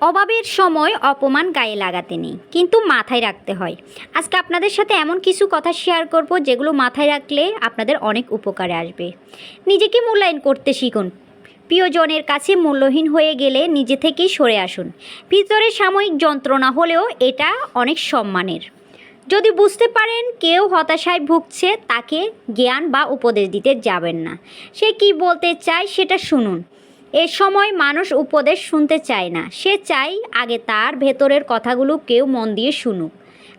অভাবের সময় অপমান গায়ে লাগাতে নেই, কিন্তু মাথায় রাখতে হয়। আজকে আপনাদের সাথে এমন কিছু কথা শেয়ার করব যেগুলো মাথায় রাখলে আপনাদের অনেক উপকারে আসবে। নিজেকে মূল্যায়ন করতে শিখুন। প্রিয়জনের কাছে মূল্যহীন হয়ে গেলে নিজে থেকেই সরে আসুন। ভিতরে সাময়িক যন্ত্রণা হলেও এটা অনেক সম্মানের। যদি বুঝতে পারেন কেউ হতাশায় ভুগছে, তাকে জ্ঞান বা উপদেশ দিতে যাবেন না। সে কি বলতে চায় সেটা শুনুন। এ সময় মানুষ উপদেশ শুনতে চায় না। সে চাই আগে তার ভেতরের কথাগুলো কেউ মন দিয়ে শুনুক।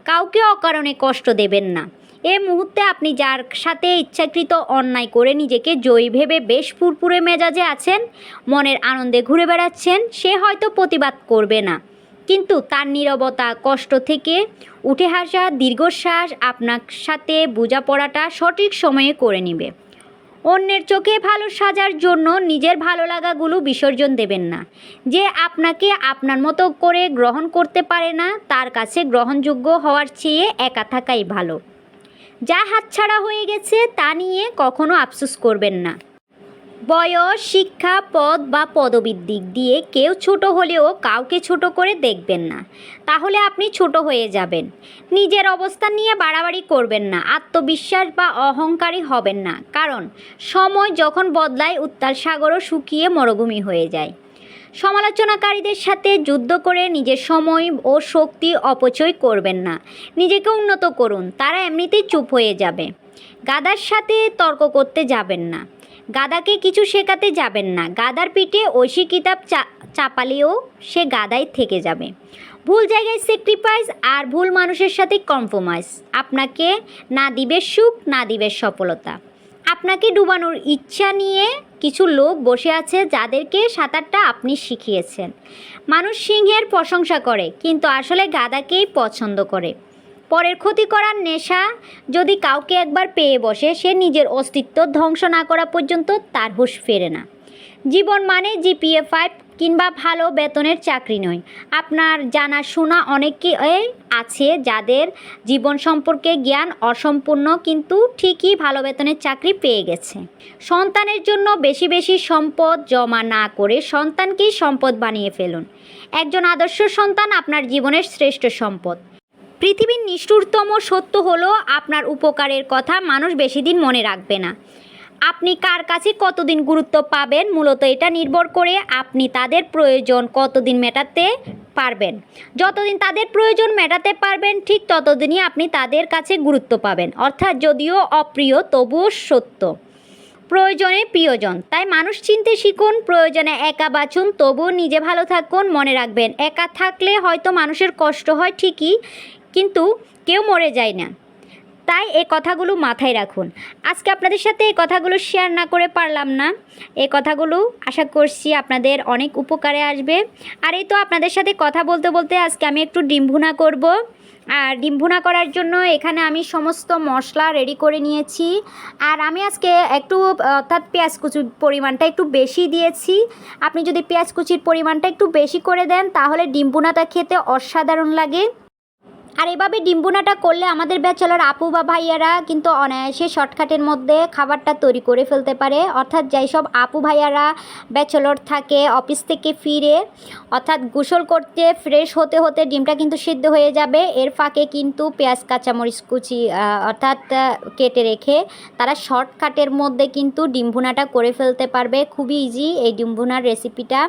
কাউকে অকারণে কষ্ট দেবেন না। এ মুহূর্তে আপনি যার সাথে ইচ্ছাকৃত অন্যায় করে নিজেকে জয়ী ভেবে বেশ ফুরফুরে মেজাজে আছেন, মনের আনন্দে ঘুরে বেড়াচ্ছেন, সে হয়তো প্রতিবাদ করবে না। কিন্তু তার নীরবতা, কষ্ট থেকে উঠে আসা দীর্ঘশ্বাস আপনার সাথে বোঝাপড়াটা সঠিক সময়ে করে নেবে। অন্যের চোখে ভালো সাজার জন্য নিজের ভালো লাগাগুলো বিসর্জন দেবেন না। যে আপনাকে আপনার মতো করে গ্রহণ করতে পারে না, তার কাছে গ্রহণযোগ্য হওয়ার চেয়ে একা থাকাই ভালো। যা হাতছাড়া হয়ে গেছে তা নিয়ে কখনো আফসোস করবেন না। বয়স, শিক্ষা, পদ বা পদবীর দিক দিয়ে কেউ ছোট হলেও কাউকে ছোট করে দেখবেন না। তাহলে আপনি ছোট হয়ে যাবেন। নিজের অবস্থান নিয়ে বাড়াবাড়ি করবেন না, আত্মবিশ্বাস বা অহংকারী হবেন না। কারণ, সময় যখন বদলায়, উত্তাল সাগরও শুকিয়ে মরুভূমি হয়ে যায়। সমালোচনাকারীদের সাথে যুদ্ধ করে নিজের সময় ও শক্তি অপচয় করবেন না। নিজেকে উন্নত করুন, তারা এমনিতেই চুপ হয়ে যাবে। গাদার সাথে তর্ক করতে যাবেন না। গাদাকে কিছু শেখাতে যাবেন না। গাদার পিঠে ঐশী কিতাব চা চাপালেও সে গাদাই থেকে যাবে। ভুল জায়গায় স্যাক্রিফাইস আর ভুল মানুষের সাথে কম্প্রোমাইজ আপনাকে না দিবে সুখ, না দিবে সফলতা। আপনাকে ডুবানোর ইচ্ছা নিয়ে কিছু লোক বসে আছে যাদেরকে সাঁতারটা আপনি শিখিয়েছেন। মানুষ সিংহের প্রশংসা করে, কিন্তু আসলে গাদাকেই পছন্দ করে। পরের ক্ষতি করার নেশা যদি কাউকে একবার পেয়ে বসে, সে নিজের অস্তিত্ব ধ্বংস না করা পর্যন্ত তার হুঁশ ফেরে না। জীবন মানে জিপিএ ফাইভ কিংবা ভালো বেতনের চাকরি নয়। আপনার জানাশোনা অনেকে আছে যাদের জীবন সম্পর্কে জ্ঞান অসম্পূর্ণ কিন্তু ঠিকই ভালো বেতনের চাকরি পেয়ে গেছে। সন্তানের জন্য বেশি বেশি সম্পদ জমা না করে সন্তানকেই সম্পদ বানিয়ে ফেলুন। একজন আদর্শ সন্তান আপনার জীবনের শ্রেষ্ঠ সম্পদ। পৃথিবীর নিষ্ঠুরতম সত্য হলো আপনার উপকারের কথা মানুষ বেশি দিন মনে রাখবে না। আপনি কার কাছে কতদিন গুরুত্ব পাবেন? মূলত এটা নির্ভর করে আপনি তাদের প্রয়োজন কতদিন মেটাতে পারবেন। যতদিন তাদের প্রয়োজন মেটাতে পারবেন, ঠিক ততদিনই আপনি তাদের কাছে গুরুত্ব পাবেন। অর্থাৎ যদিও অপ্রিয়, তবুও সত্য। প্রয়োজনে প্রিয়জন। তাই মানুষ চিনতে শিখুন, প্রয়োজনে একা বাঁচুন, তবুও নিজে ভালো থাকুন, মনে রাখবেন। একা থাকলে হয়তো মানুষের কষ্ট হয় ঠিকই কিন্তু কেউ মরে যায় না। তাই এই কথাগুলো মাথায় রাখুন। আজকে আপনাদের সাথে এই কথাগুলো শেয়ার না করে পারলাম না। এই কথাগুলো আশা করছি আপনাদের অনেক উপকারে আসবে। আর এই তো আপনাদের সাথে কথা বলতে বলতে আজকে আমি একটু ডিম ভুনা করব। আর ডিম ভুনা করার জন্য এখানে আমি সমস্ত মশলা রেডি করে নিয়েছি। আর আমি আজকে একটু, অর্থাৎ পেঁয়াজ কুচির পরিমাণটা একটু বেশি দিয়েছি। আপনি যদি পেঁয়াজ কুচির পরিমাণটা একটু বেশি করে দেন, তাহলে ডিম ভুনাটা খেতে অসাধারণ লাগে। আর এভাবে ডিম্বুনাটা করলে আমাদের ব্যাচেলার আপু বা ভাইয়ারা কিন্তু অনায়াসে শর্টকাটের মধ্যে খাবারটা তৈরি করে ফেলতে পারে। অর্থাৎ যেই সব আপু ভাইয়ারা ব্যাচেলর থাকে, অফিস থেকে ফিরে, অর্থাৎ গোসল করতে ফ্রেশ হতে হতে ডিমটা কিন্তু সিদ্ধ হয়ে যাবে। এর ফাঁকে কিন্তু পেঁয়াজ, কাঁচামরিচ কুচি অর্থাৎ কেটে রেখে তারা শর্টকাটের মধ্যে কিন্তু ডিম্বুনাটা করে ফেলতে পারবে। খুবই ইজি এই ডিম্বুনার রেসিপিটা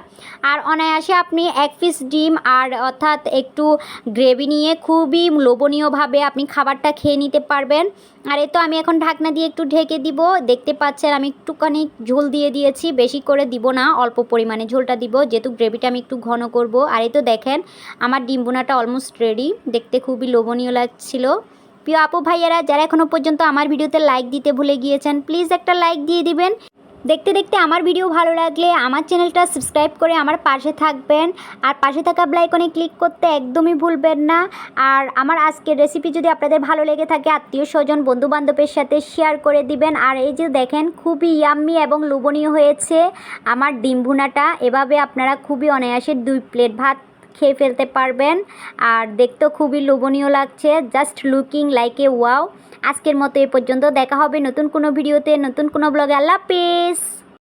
আর অনায়াসে আপনি এক পিস ডিম আর, অর্থাৎ একটু গ্রেভি নিয়ে খুবই লোভনীয়ভাবে আপনি খাবারটা খেয়ে নিতে পারবেন। আর এ তো আমি এখন ঢাকনা দিয়ে একটু ঢেকে দিব। দেখতে পাচ্ছেন আমি একটুখানি ঝোল দিয়ে দিয়েছি, বেশি করে দিব না, অল্প পরিমাণে ঝোলটা দিব। যেহেতু গ্রেভিটা আমি একটু ঘন করব। আর এই তো দেখেন, আমার ডিম বোনাটা অলমোস্ট রেডি দেখতে খুবই লোভনীয় লাগছিল। প্রিয় আপু ভাইয়ারা, যারা এখনও পর্যন্ত আমার ভিডিওতে লাইক দিতে ভুলে গিয়েছেন প্লিজ একটা লাইক দিয়ে দিবেন। দেখতে দেখতে আমার ভিডিও ভালো লাগলে আমার চ্যানেলটা সাবস্ক্রাইব করে আমার পাশে থাকবেন। আর পাশে থাকা ব্লাইকনে ক্লিক করতে একদমই ভুলবেন না। আর আমার আজকের রেসিপি যদি আপনাদের ভালো লেগে থাকে, আত্মীয় স্বজন, বন্ধুবান্ধবের সাথে শেয়ার করে দিবেন। আর এই যে দেখেন, খুবই ইয়াম্মি এবং লোভনীয় হয়েছে আমার ডিম ভুনাটা। এভাবে আপনারা খুবই অনায়াসে দুই প্লেট ভাত খেয়ে ফেলতে পারবেন। আর দেখতেও খুবই লোভনীয় লাগছে। Just looking like a wow আজকের মতো এ পর্যন্ত দেখা হবে নতুন কোনো ভিডিওতে নতুন কোনো ব্লগে। আল্লাহ হাফেজ।